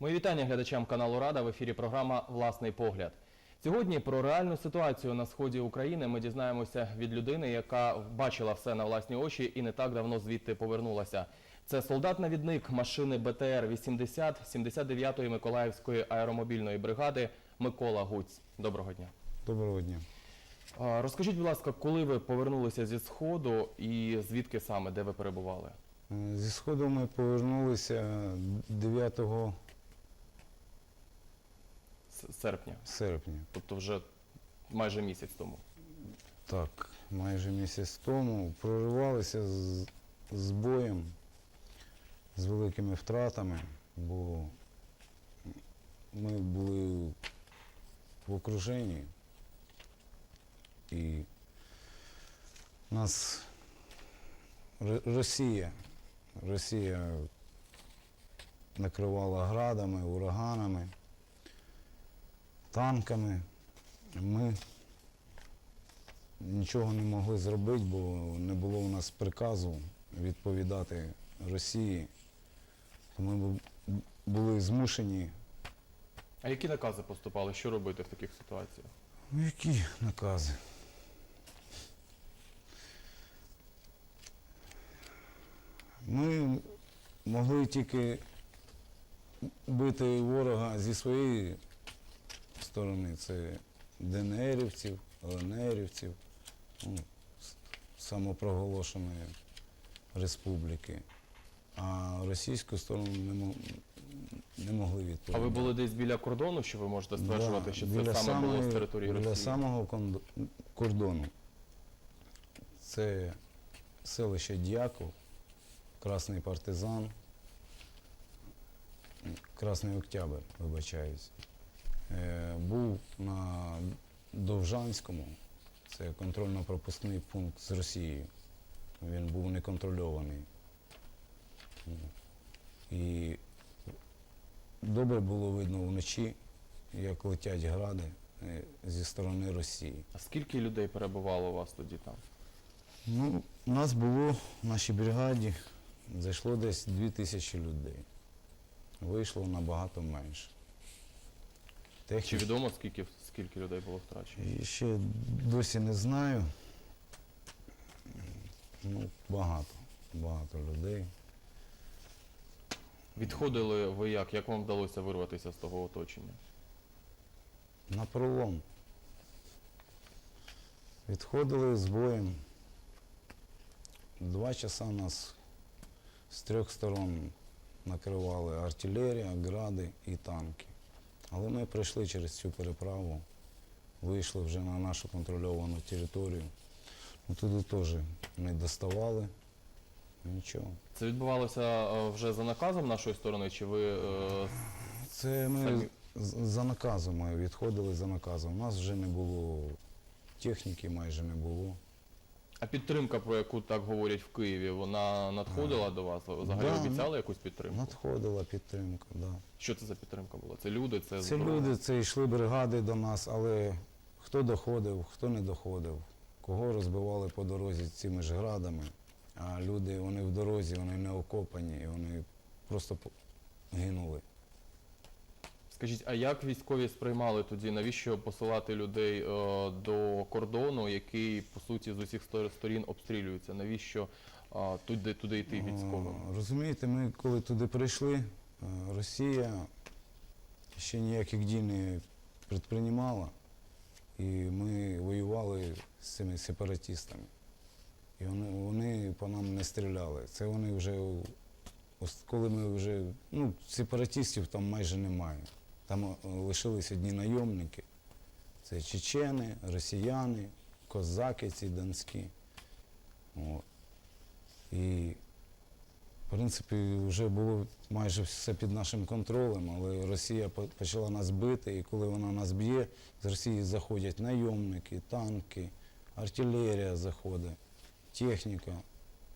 Мої вітання глядачам каналу Рада в ефірі програма Власний погляд. Сьогодні про реальну ситуацію на сході України ми дізнаємося від людини, яка бачила все на власні очі і не так давно звідти повернулася. Це солдат-навідник машини БТР 80 79-ї Миколаївської аеромобільної бригади Микола Гуць. Доброго дня. Доброго дня. Розкажіть, будь ласка, коли ви повернулися зі сходу і звідки саме, де ви перебували? Зі сходу ми повернулися 9 Серпня, серпня. тобто вже майже місяць тому. Так, майже місяць тому проривалися з, з боєм, з великими втратами, бо ми були в окруженні і нас Росія, Росія накривала градами, ураганами, танками. Ми нічого не могли зробити, бо не було у нас приказу відповідати Росії. Ми були змушені. А які накази поступали? Що робити в таких ситуаціях? Ну, які накази? Ми могли тільки бити ворога зі своєї сторони. Це ДНРівців, ЛНРівців, ну, самопроголошеної республіки. А російську сторону не, мо- не могли А ви були десь біля кордону, що ви можете стверджувати, Да, що це біля саме було з території біля Росії? самого кордону. Це селище Дяков, Красний партизан, Красний Октябрь, вибачаюсь. Е, був на Довжанському, це контрольно-пропускний пункт з Росією. Він був неконтрольований. І добре було видно вночі, як летять гради е, зі сторони Росії. А скільки людей перебувало у вас тоді там? Ну, у нас було в нашій бригаді, зайшло десь дві тисячі людей. Вийшло набагато менше. Чи Техніки відомо, скільки, скільки людей було втрачено? І ще досі не знаю. Ну, багато, багато людей. Відходили ви як? Як вам вдалося вирватися з того оточення? На пролом. Відходили з боєм. Два часа нас з трьох сторон накривали артилерія, гради і танки. Але ми пройшли через цю переправу, вийшли вже на нашу контрольовану територію. Ну, туди теж не доставали. Нічого. Це відбувалося е, вже за наказом нашої сторони, чи ви е, Це ми Самі. за наказом ми відходили за наказом. У нас вже не було техніки, майже не було. А підтримка, про яку так говорять в Києві, вона надходила до вас? Ви Взагалі Да, обіцяли якусь підтримку? Надходила підтримка, так. Да. Що це за підтримка була? Це люди, це, Це зброя? люди, це йшли бригади до нас, але хто доходив, хто не доходив, кого розбивали по дорозі цими ж градами. А люди, вони в дорозі, вони не окопані, і вони просто по- гинули. Скажіть, а як військові сприймали тоді? Навіщо посилати людей е, до кордону, який по суті з усіх сторін обстрілюється? Навіщо е, туди, туди йти військовим? Розумієте, ми коли туди прийшли, е, Росія ще ніяких дій не предприймала, і ми воювали з цими сепаратистами. І вони, вони по нам не стріляли. Це вони вже, коли ми вже, ну, сепаратистів там майже немає. Там е, лишились одні найомники. Це чечени, росіяни, козаки ці донські. От. І в принципі, вже було майже все під нашим контролем, але Росія почала нас бити, і коли вона нас б'є, з Росії заходять найомники, танки, артилерія заходить, техніка.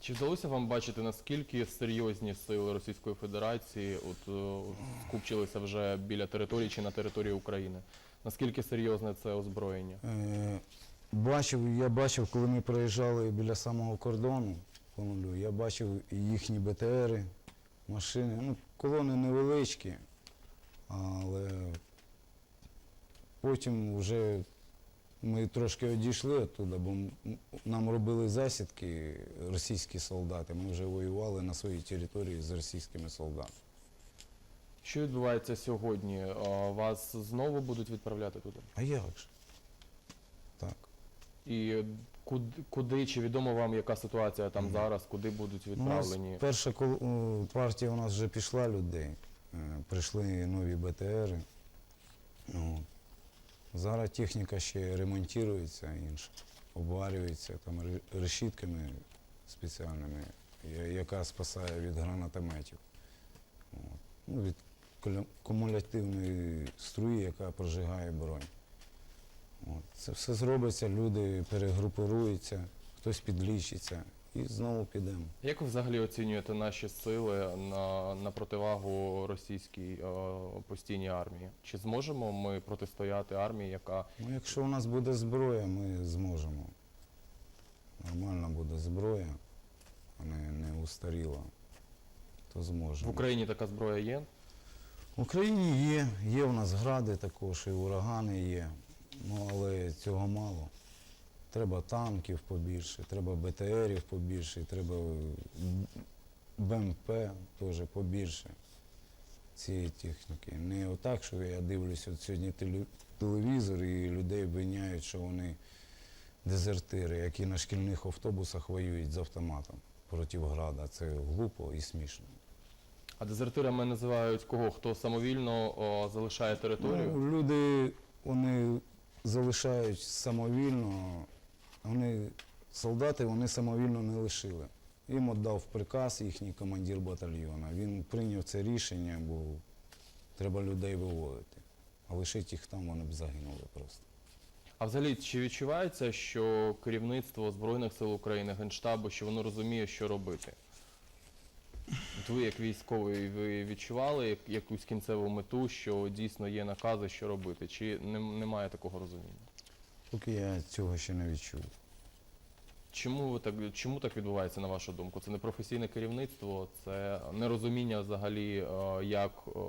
Чи вдалося вам бачити, наскільки серйозні сили Російської Федерації от, е, скупчилися вже біля території чи на території України? Наскільки серйозне це озброєння? Е, бачив, я бачив, коли ми проїжджали біля самого кордону, по нулю, я бачив їхні БТРи, машини. Ну, колони невеличкі, Але потім вже ми трошки одійшли оттуда, бо нам робили засідки російські солдати. Ми вже воювали на своїй території з російськими солдатами. Що відбувається сьогодні? Вас знову будуть відправляти туди? А як же? Так. І куди, куди чи відомо вам, яка ситуація там зараз, куди будуть Ну, у нас відправлені? перша партія у нас вже пішла людей. Е, Прийшли нові БТРи. Зараз техніка ще ремонтується інша, обварюється там решітками спеціальними, яка спасає від гранатометів. От. Ну, від кумулятивної струї, яка прожигає бронь. От. Це все зробиться, люди перегрупуються, хтось підлічиться і знову підемо. Як ви взагалі оцінюєте наші сили на, на противагу російській е, постійній армії? Чи зможемо ми протистояти армії, яка Ну, якщо у нас буде зброя, ми зможемо. Нормальна буде зброя, а не, не устаріла, то в зможемо. Україні така зброя є? В Україні є, є в нас гради також, і урагани є. Ну, але цього мало. Треба танків побільше, треба БТРів побільше, треба БМП теж побільше цієї техніки. Не отак, що я дивлюся от сьогодні телевізор і людей обвиняють, що вони дезертири, які на шкільних автобусах воюють з автоматом проти града. Це глупо і смішно. А дезертирами називають кого? Хто самовільно о, залишає територію? Ну, люди вони залишають самовільно, вони, солдати вони самовільно не лишили. Їм віддав приказ їхній командир батальйону. Він прийняв це рішення, бо треба людей виводити. А лишити їх там вони б загинули просто. А взагалі, чи відчувається, що керівництво Збройних сил України, Генштабу, що воно розуміє, що робити? От ви, як військовий, ви відчували якусь кінцеву мету, що дійсно є накази, що робити? Чи немає такого розуміння? Поки я цього ще не відчув. Чому ви так чому так відбувається на вашу думку? Це не професійне керівництво, це нерозуміння взагалі, е, як, е,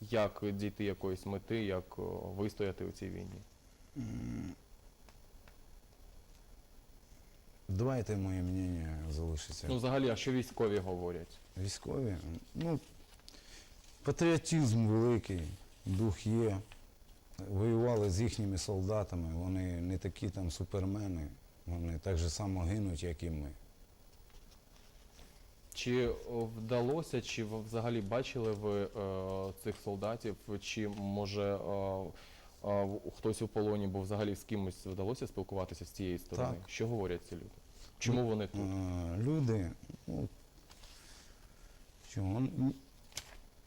як дійти якоїсь мети, як е, вистояти у цій війні. Давайте моє мнення залишиться. Ну, взагалі, а що військові говорять? Військові, ну, патріотизм великий, дух є. Воювали з їхніми солдатами, вони не такі там супермени, вони так же само гинуть, як і ми. Чи вдалося, чи ви взагалі бачили ви е, цих солдатів, чи може е, е, хтось у полоні, бо взагалі з кимось вдалося спілкуватися з цієї сторони? Так. Що говорять ці люди? Чому вони тут? Е, Люди, ну, он-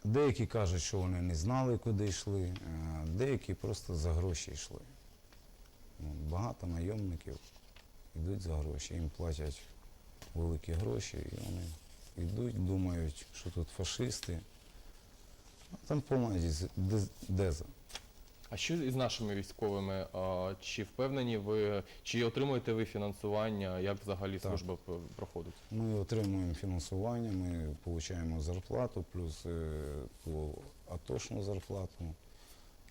деякі кажуть, що вони не знали, куди йшли, е, деякі просто за гроші йшли. Ну, Багато найомників йдуть за гроші, їм платять великі гроші, і вони йдуть, думають, що тут фашисти. А там дез- деза. А що із нашими військовими? А, Чи впевнені ви, чи отримуєте ви фінансування? Як взагалі Так. служба проходить? Ми отримуємо фінансування, ми отримуємо зарплату, плюс е, ту атошну зарплату.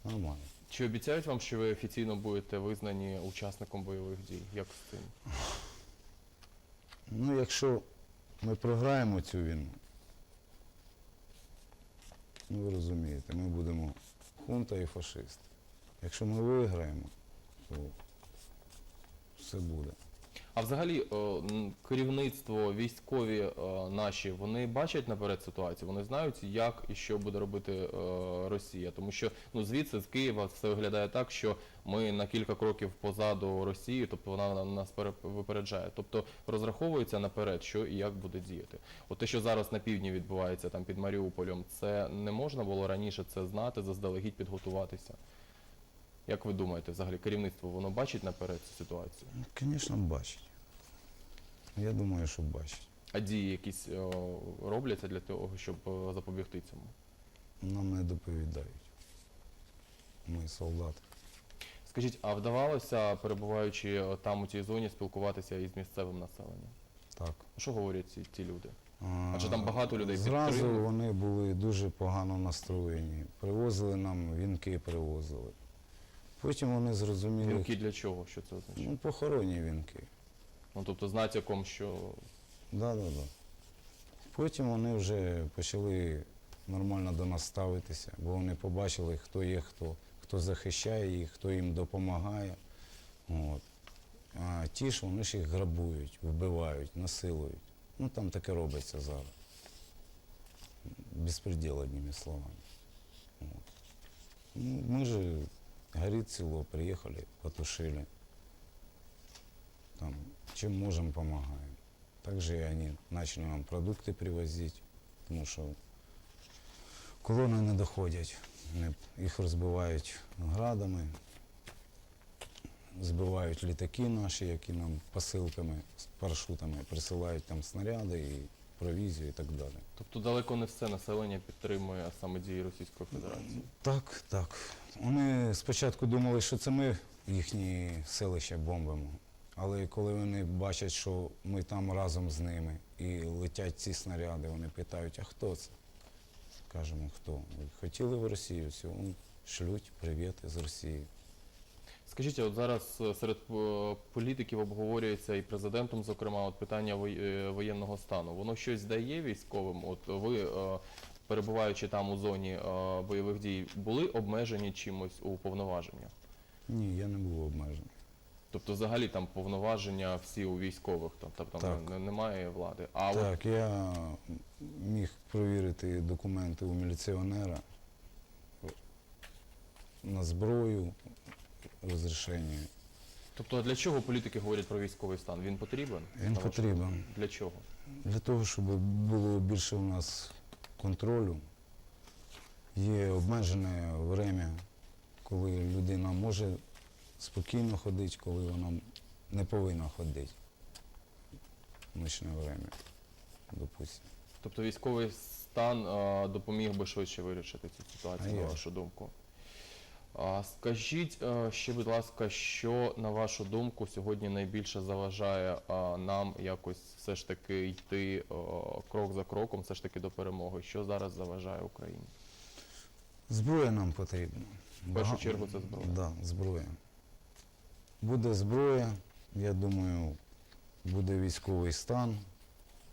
Нормально. Чи обіцяють вам, що ви офіційно будете визнані учасником бойових дій? Як з цим? Ну, якщо ми програємо цю війну, ну ви розумієте, ми будемо хунта і фашист. Якщо ми виграємо, то все буде. А взагалі е, керівництво, військові е, наші, вони бачать наперед ситуацію, вони знають, як і що буде робити е, Росія. Тому що ну звідси з Києва все виглядає так, що ми на кілька кроків позаду Росії, тобто вона на- нас пере- випереджає. Тобто розраховується наперед, що і як буде діяти. От те, що зараз на півдні відбувається там під Маріуполем, це не можна було раніше це знати, заздалегідь підготуватися. Як ви думаєте, взагалі керівництво воно бачить наперед цю ситуацію? Ну, Звісно, бачить. Я думаю, що бачить. А дії якісь е, робляться для того, щоб е, запобігти цьому? Нам не доповідають. Ми солдати. Скажіть, а вдавалося, перебуваючи е, там у цій зоні, спілкуватися із місцевим населенням? Так. Що говорять ці, ті люди? Адже там багато людей Зразу підтримують. вони були дуже погано настроєні. Привозили нам вінки, привозили. Потім вони зрозуміли, Вінки для чого? Що це означає? ну, похоронні вінки. Ну тобто з натяком, що Да, да, да. Потім вони вже почали нормально до нас ставитися, бо вони побачили, хто є хто, хто захищає їх, хто їм допомагає. От. А ті ж вони ж їх грабують, вбивають, насилують. Ну там таке робиться зараз. Безпреділ, одними словами. От. Ну, ми же горит село, приехали, потушили. Там, чем можем, помогаем. Также и они начали нам продукты привозить, тому що колони не доходять. Їх розбивають градами, збивають літаки наші, які нам посилками з парашутами присилають там снаряди і провізію і так далі. тобто далеко не все населення підтримує саме дії Російської Федерації. Так, так. Вони спочатку думали, що це ми їхні селища бомбимо. Але коли вони бачать, що ми там разом з ними і летять ці снаряди, вони питають, а хто це? Кажемо, хто? Хотіли в Росію, все, ну, шлють привіт з Росії. Скажіть, от зараз е, серед е, політиків обговорюється і президентом, зокрема, от питання е, воєнного стану. Воно щось дає військовим? От ви, перебуваючи там у зоні бойових дій, були обмежені чимось у повноваженнях? Ні, я не був обмежений. Тобто, взагалі там повноваження всі у військових, там, тобто Так. немає влади. А от Так, я міг провірити документи у міліціонера на зброю, розрішення. тобто, а для чого політики говорять про військовий стан? Він потрібен? Він на потрібен. Для чого? Для того, щоб було більше у нас контролю, є обмежене время, коли людина може спокійно ходити, коли вона не повинна ходити. Ночне время, допустимо. Тобто військовий стан е, допоміг би швидше вирішити цю А ситуацію, на вашу думку. Скажіть е, ще, будь ласка, що на вашу думку сьогодні найбільше заважає нам якось все ж таки йти е, крок за кроком, все ж таки до перемоги? Що зараз заважає Україні? Зброя нам потрібна. В першу чергу це зброя. Да, зброя. Буде зброя, я думаю, буде військовий стан,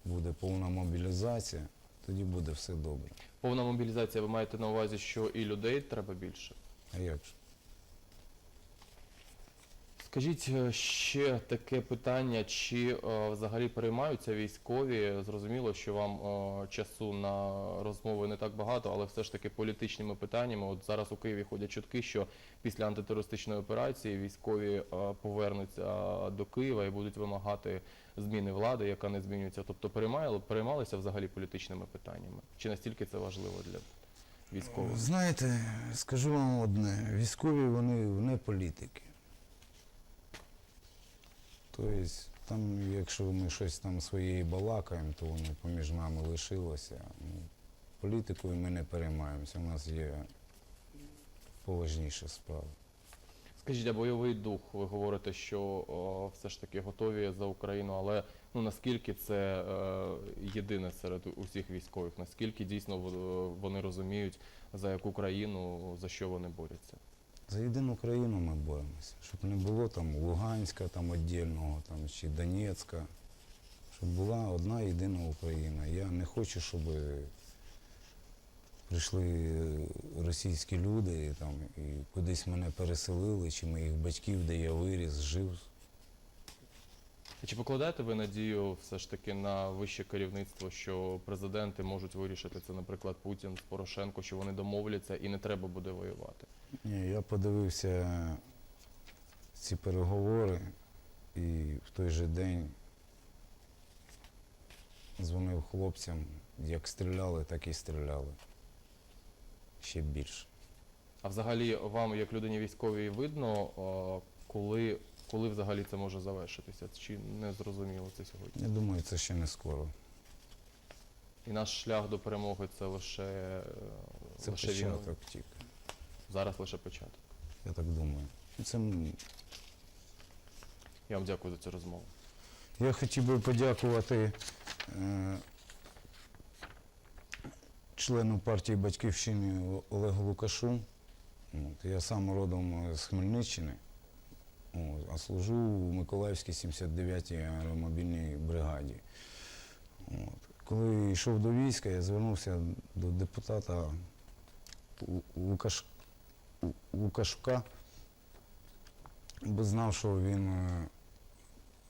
буде повна мобілізація, тоді буде все добре. Повна мобілізація, ви маєте на увазі, що і людей треба більше? А? Скажіть е, ще таке питання, чи е, взагалі переймаються військові? Зрозуміло, що вам е, часу на розмови не так багато, але все ж таки політичними питаннями. От зараз у Києві ходять чутки, що після антитерористичної операції військові е, повернуться до Києва і будуть вимагати зміни влади, яка не змінюється. Тобто переймали, переймалися взагалі політичними питаннями? Чи настільки це важливо для військових? Знаєте, скажу вам одне, військові вони не політики. Тобто, там, якщо ми щось там своєї балакаємо, то воно поміж нами лишилося. Ну, політикою ми не переймаємося, у нас є поважніші справи. Скажіть, а бойовий дух, ви говорите, що о, все ж таки готові за Україну, але ну наскільки це е, єдине серед усіх військових? Наскільки дійсно вони розуміють, за яку країну, за що вони борються? За єдину країну ми боремося, щоб не було там Луганська там віддільного там, чи Донецька, щоб була одна єдина Україна. Я не хочу, щоб прийшли е, російські люди і, там, і кудись мене переселили, чи моїх батьків, де я виріс, жив. І Чи покладаєте ви надію все ж таки на вище керівництво, що президенти можуть вирішити це, наприклад, Путін, Порошенко, що вони домовляться і не треба буде воювати? Ні, я подивився ці переговори і в той же день дзвонив хлопцям, як стріляли, так і стріляли. Ще більше. А взагалі вам, як людині військовій, видно, о, коли, коли взагалі це може завершитися? Чи не зрозуміло це сьогодні? Я думаю, це ще не скоро. І наш шлях до перемоги це лише, е, Це лише війна. початок тільки. Зараз лише початок. Я так думаю. Це, Я вам дякую за цю розмову. я хотів би подякувати е, члену партії батьківщини Олегу Лукашу. От, я сам родом з Хмельниччини, от, а служу у Миколаївській 79-й аеромобільній бригаді. От. Коли йшов до війська, я звернувся до депутата Лукаш... Лукашука, бо знав, що він е,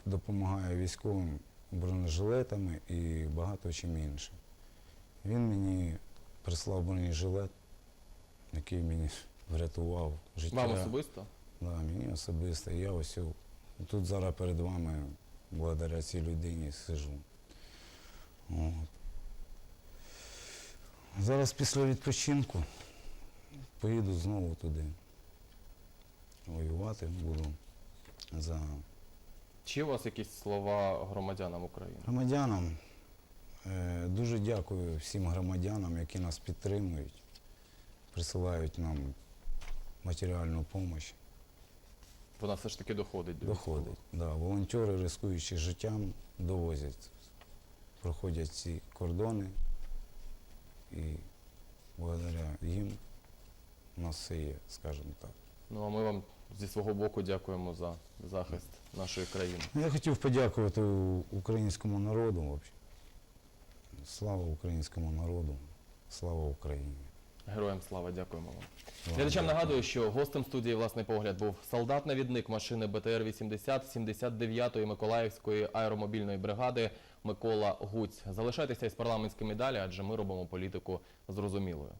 допомагає військовим бронежилетами і багато чим іншим. Він мені прислав бронежилет, який мені врятував життя. Вам особисто? Да, мені особисто. Я ось тут зараз перед вами, благодаря цій людині, сижу. От. Зараз після відпочинку поїду знову туди. Воювати буду за Чи у вас якісь слова громадянам України? громадянам. Е, Дуже дякую всім громадянам, які нас підтримують, присилають нам матеріальну допомогу. Вона все ж таки доходить до Доходить. Да, волонтери, рискуючи життям, довозять, проходять ці кордони. І благодаря їм у нас все є, скажімо так. Ну а ми вам зі свого боку дякуємо за захист нашої країни. Я хотів подякувати українському народу. Слава українському народу, слава Україні. Героям слава, дякуємо вам. Глядачам нагадую, що гостем студії власний погляд був солдат-навідник машини БТР-80 79-ї Миколаївської аеромобільної бригади Микола Гуць. Залишайтеся із парламентськими далі, адже ми робимо політику зрозумілою.